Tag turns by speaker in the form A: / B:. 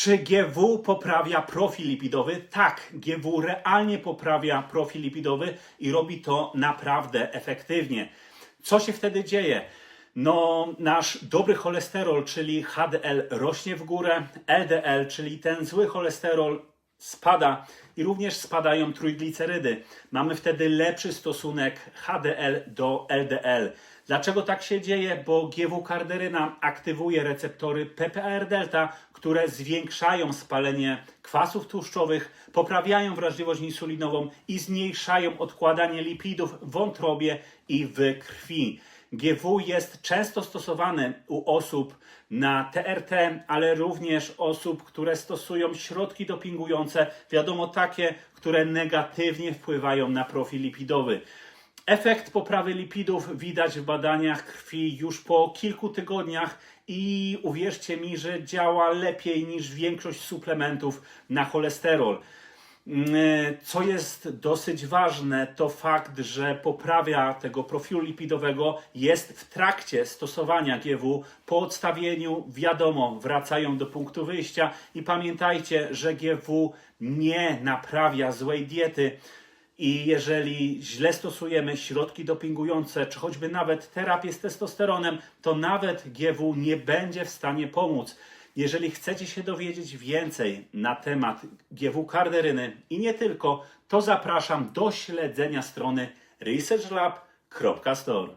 A: Czy GW poprawia profil lipidowy? Tak, GW realnie poprawia profil lipidowy i robi to naprawdę efektywnie. Co się wtedy dzieje? No, nasz dobry cholesterol, czyli HDL, rośnie w górę, LDL, czyli ten zły cholesterol, spada i również spadają trójglicerydy. Mamy wtedy lepszy stosunek HDL do LDL. Dlaczego tak się dzieje? Bo GW karderyna aktywuje receptory PPAR delta, które zwiększają spalenie kwasów tłuszczowych, poprawiają wrażliwość insulinową i zmniejszają odkładanie lipidów w wątrobie i w krwi. GW jest często stosowany u osób na TRT, ale również osób, które stosują środki dopingujące, wiadomo takie, które negatywnie wpływają na profil lipidowy. Efekt poprawy lipidów widać w badaniach krwi już po kilku tygodniach i uwierzcie mi, że działa lepiej niż większość suplementów na cholesterol. Mm, Co jest dosyć ważne, to fakt, że poprawia tego profilu lipidowego jest w trakcie stosowania GW. Po odstawieniu, wiadomo, wracają do punktu wyjścia i pamiętajcie, że GW nie naprawia złej diety. I jeżeli źle stosujemy środki dopingujące, czy choćby nawet terapię z testosteronem, to nawet GW nie będzie w stanie pomóc. Jeżeli chcecie się dowiedzieć więcej na temat GW karderyny i nie tylko, to zapraszam do śledzenia strony researchlab.store.